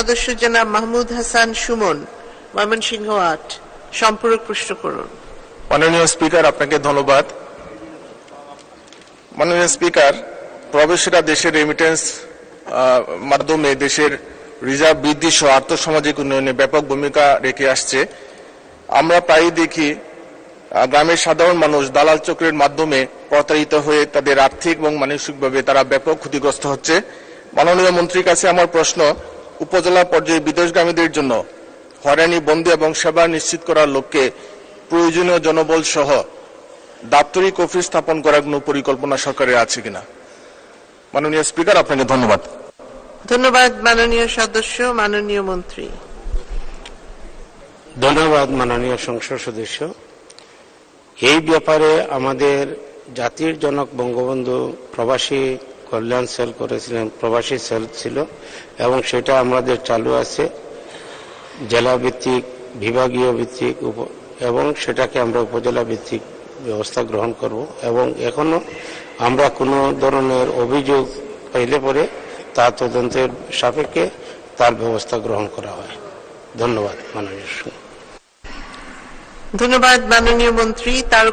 সদস্য জনাব মাহমুদ হাসান সুমন, ময়মনসিংহ আট। সম্পূরক প্রশ্ন করুন। মাননীয় স্পিকার, আপনাকে ধন্যবাদ। মাননীয় স্পিকার প্রবাসীরা দেশের রেমিটেন্স মাধ্যমে দেশের রিজার্ভ বৃদ্ধি সহ আর্থসামাজিক উন্নয়নে ব্যাপক ভূমিকা রেখে আসছে। আমরা প্রায়ই দেখি গ্রামের সাধারণ মানুষ দালাল চক্রের মাধ্যমে প্রতারিত হয়ে তাদের আর্থিক এবং মানসিকভাবে তারা ব্যাপক ক্ষতিগ্রস্ত হচ্ছে। মাননীয় মন্ত্রীর কাছে আমার প্রশ্ন উপজেলা পর্যায়ে বিদেশগামীদের জন্য হয়রানি বন্দি এবং সেবা নিশ্চিত করার লক্ষ্যে প্রয়োজনীয় জনবল সহ দাপ্তরিক অফিস স্থাপন করার কোনো পরিকল্পনা সরকারের আছে কিনা? মাননীয় স্পিকার আপনাকে ধন্যবাদ। ধন্যবাদ মাননীয় সদস্য মাননীয় মন্ত্রী। ধন্যবাদ মাননীয় সংসদ সদস্য। এই ব্যাপারে আমাদের জাতির জনক বঙ্গবন্ধু প্রবাসী কল্যাণ সেল করেছিলেন, প্রবাসী সেল ছিল, এবং সেটা আমাদের চালু আছে জেলা ভিত্তিক, বিভাগীয় ভিত্তিক এবং সেটাকে আমরা উপজেলা ভিত্তিক ব্যবস্থা গ্রহণ করব, এবং এখনও আমরা কোনো ধরনের অভিযোগ পাইলে পরে তা তদন্তের সাপেক্ষে তার ব্যবস্থা গ্রহণ করা হয়। ধন্যবাদ মাননীয় ধন্যবাদ মাননীয় মন্ত্রী। তার